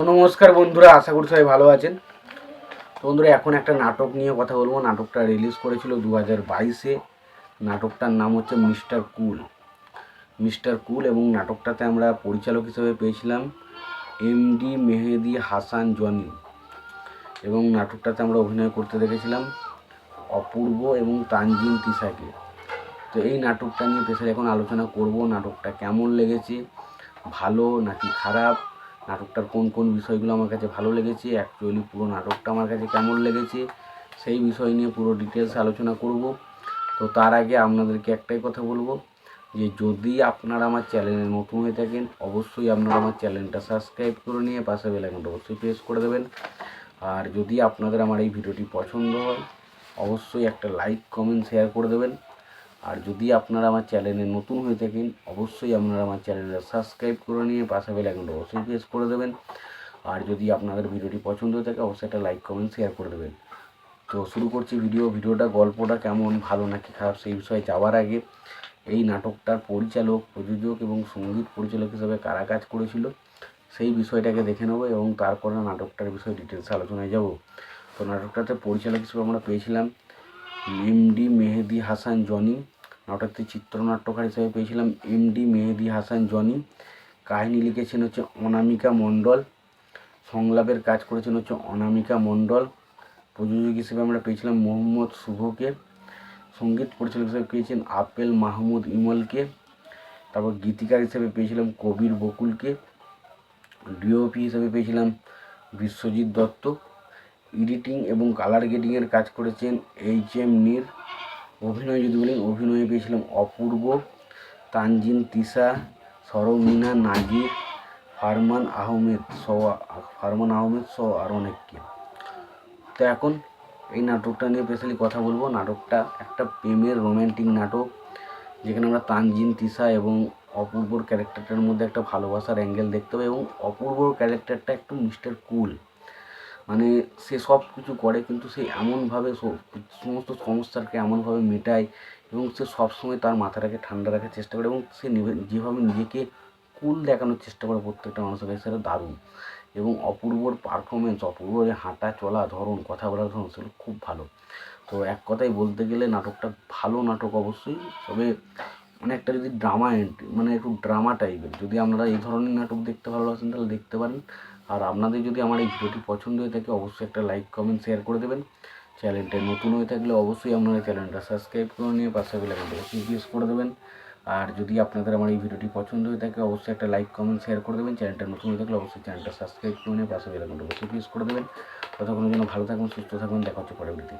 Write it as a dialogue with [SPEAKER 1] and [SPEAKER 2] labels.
[SPEAKER 1] নমস্কার বন্ধুরা, আশা করি সবাই ভালো আছেন। বন্ধুরা, এখন একটা নাটক নিয়ে কথা বলব। নাটকটা রিলিজ করেছিল দু হাজার বাইশে। নাটকটার নাম হচ্ছে মিস্টার কুল। মিস্টার কুল এবং নাটকটাতে আমরা পরিচালক হিসেবে পেয়েছিলাম এমডি মেহেদি হাসান জনি। এবং নাটকটাতে আমরা অভিনয় করতে দেখেছিলাম অপূর্ব এবং তানজিন তিসাকে তো এই নাটকটা নিয়ে পেশায় এখন আলোচনা করব। নাটকটা কেমন লেগেছে? ভালো নাকি খারাপ? নাটকটার কোন কোন বিষয়গুলো আমার কাছে ভালো লেগেছে অ্যাকচুয়ালি পুরো নাটকটা আমার কাছে কেমন লেগেছে, সেই বিষয় নিয়ে পুরো ডিটেলস আলোচনা করব। তো তার আগে আপনাদেরকে একটাই কথা বলব, যে যদি আপনারা আমার চ্যানেলে নতুন হয়ে থাকেন, অবশ্যই আপনারা আমার চ্যানেলটা সাবস্ক্রাইব করে নিয়ে পাশে বেলাইকনটা অবশ্যই প্রেস করে দেবেন। আর যদি আপনাদের আমার এই ভিডিওটি পছন্দ হয়, অবশ্যই একটা লাইক কমেন্ট শেয়ার করে দেবেন। আর যদি আপনারা আমার চ্যানেলে নতুন হয়ে থাকেন, অবশ্যই আপনারা আমার চ্যানেলটা সাবস্ক্রাইব করে নিয়ে পাশে বেল আইকনটা অবশ্যই প্রেস করে দেবেন। আর যদি আপনাদের ভিডিওটি পছন্দ হয়ে থাকে, অবশ্যই একটা লাইক কমেন্ট শেয়ার করে দেবেন। তো শুরু করছি ভিডিও ভিডিওটা, গল্পটা কেমন, ভালো নাকি খারাপ, সেই বিষয়ে যাওয়ার আগে এই নাটকটার পরিচালক, প্রযোজক এবং সংগীত পরিচালক হিসেবে কারা কাজ করেছিল, সেই বিষয়টাকে দেখে নেব এবং তারপরে নাটকটার বিষয়ে ডিটেলসে আলোচনায় যাব। তো নাটকটাতে পরিচালক হিসেবে আমরা পেয়েছিলাম এমডি মেহেদি হাসান, জনি। নাটকটি চিত্রনাট্যকার হিসেবে পেয়েছিলাম। এমডি মেহেদি হাসান, জনি। কাহিনী লিখেছেন হচ্ছে অনামিকা মণ্ডল। সংলাপের কাজ করেছেন হচ্ছে অনামিকা মণ্ডল। প্রযোজক হিসেবে আমরা পেয়েছিলাম মোহাম্মদ শুভকে। সংগীত পরিচালক হিসেবে পেয়েছেন আপেল মাহমুদ ইমলকে। তারপর গীতিকার হিসেবে পেয়েছিলাম কবির বকুলকে। ডিওপি হিসেবে পেয়েছিলাম বিশ্বজিৎ দত্ত। এডিটিং এবং কালার গ্রেডিংয়ের কাজ করেছেন এইচ এম নীর অভিনয় যদি বলেন, অভিনয়ে পেয়েছিলাম অপূর্ব, তানজিন তিশা সরমিনা নাজির, ফারমান আহমেদ সহ, ফারমান আহমেদ সহ আর অনেককে। তো এখন এই নাটকটা নিয়ে স্পেশালি কথা বলব। নাটকটা একটা প্রেমের রোম্যান্টিক নাটক, যেখানে আমরা তানজিন তিশা এবং অপূর্বর ক্যারেক্টারটার মধ্যে একটা ভালোবাসার অ্যাঙ্গেল দেখতে পাই এবং অপূর্বর ক্যারেক্টারটা একটু মিস্টার কুল মানে সে সব কিছু করে কিন্তু সে এমনভাবে সমস্ত সমস্যাকে এমনভাবে মেটায় এবং সে সবসময় তার মাথাটাকে ঠান্ডা রাখার চেষ্টা করে এবং সে যেভাবে নিজেকে কুল দেখানোর চেষ্টা করে প্রত্যেকটা মানুষের কাছে সেটা দারুণ। এবং অপূর্বর পারফরমেন্স অপূর্বর হাঁটা চলা, ধরন, কথা বলার ধরন সেগুলো খুব ভালো। তো এক কথায় বলতে গেলে নাটকটা ভালো নাটক অবশ্যই, তবে অনেকটা যদি ড্রামা এন্ট্রি মানে একটু ড্রামা টাইপের যদি আপনারা এই ধরনের নাটক দেখতে ভালোবাসেন, তাহলে দেখতে পারেন। আর আপনাদের যদি আমার এই ভিডিওটি পছন্দ হয়ে থাকে, অবশ্যই একটা লাইক কমেন্ট শেয়ার করে দেবেন। চ্যানেলটা নতুন হয়ে থাকলে অবশ্যই আপনারা চ্যানেলটা সাবস্ক্রাইব করে নিয়ে পাশে অবশ্যই প্রেস করে দেবেন। আর যদি আপনাদের আমার এই ভিডিওটি পছন্দ হয়ে থাকে, অবশ্যই একটা লাইক কমেন্ট শেয়ার করে দেবেন। চ্যানেলটা নতুন হয়ে থাকলে অবশ্যই চ্যানেলটা সাবস্ক্রাইব করে নিয়ে পাশে অবশ্যই প্রেস করে দেবেন। ততক্ষণের জন্য ভালো থাকুন, সুস্থ থাকুন, দেখা হচ্ছে ভিডিওতে